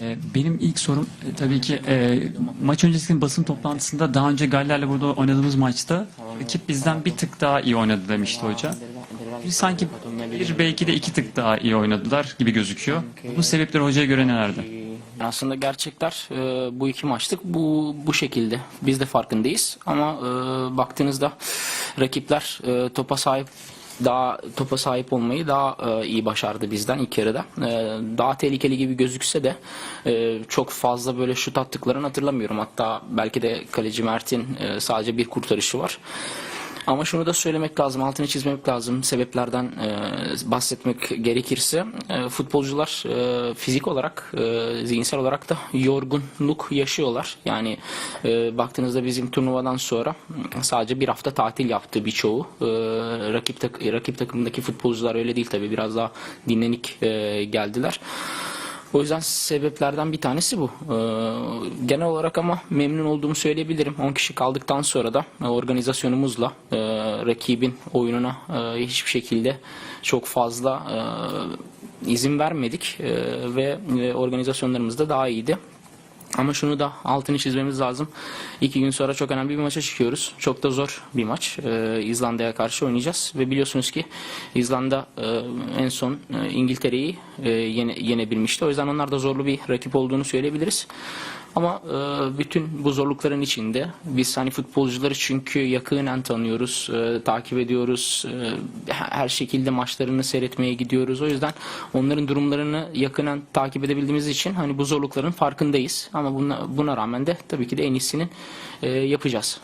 Ee, Benim ilk sorum e, tabii ki e, maç öncesinin basın toplantısında daha önce Galler'le burada oynadığımız maçta rakip bizden bir tık daha iyi oynadı demişti hoca. Sanki bir belki de iki tık daha iyi oynadılar gibi gözüküyor. Bu sebepleri hocaya göre nelerdi? Aslında gerçekler e, bu iki maçlık bu bu şekilde. Biz de farkındayız ama e, baktığınızda rakipler e, topa sahip daha topa sahip olmayı daha e, iyi başardı bizden ilk yarıda. E, daha tehlikeli gibi gözükse de e, çok fazla böyle şut attıklarını hatırlamıyorum. Hatta belki de kaleci Mert'in e, sadece bir kurtarışı var. Ama şunu da söylemek lazım, altını çizmemek lazım. Sebeplerden e, bahsetmek gerekirse e, futbolcular e, fizik olarak, e, zihinsel olarak da yorgunluk yaşıyorlar. Yani e, baktığınızda bizim turnuvadan sonra sadece bir hafta tatil yaptı birçoğu. E, rakip, tak- rakip takımdaki futbolcular öyle değil tabii biraz daha dinlenik e, geldiler. O yüzden sebeplerden bir tanesi bu. Ee, genel olarak ama memnun olduğumu söyleyebilirim. 10 kişi kaldıktan sonra da e, organizasyonumuzla e, rakibin oyununa e, hiçbir şekilde çok fazla e, izin vermedik E, ve e, organizasyonlarımız da daha iyiydi. Ama şunu da altını çizmemiz lazım. İki gün sonra çok önemli bir maça çıkıyoruz. Çok da zor bir maç. Ee, İzlanda'ya karşı oynayacağız. Ve biliyorsunuz ki İzlanda e, en son e, İngiltere'yi e, yene, yenebilmişti. O yüzden onlar da zorlu bir rakip olduğunu söyleyebiliriz. Ama e, bütün bu zorlukların içinde biz hani futbolcuları çünkü yakinen tanıyoruz, e, takip ediyoruz, e, her şekilde maçlarını seyretmeye gidiyoruz. O yüzden onların durumlarını yakinen takip edebildiğimiz için hani bu zorlukların farkındayız. Ama buna, buna rağmen de tabii ki de en iyisini e, yapacağız.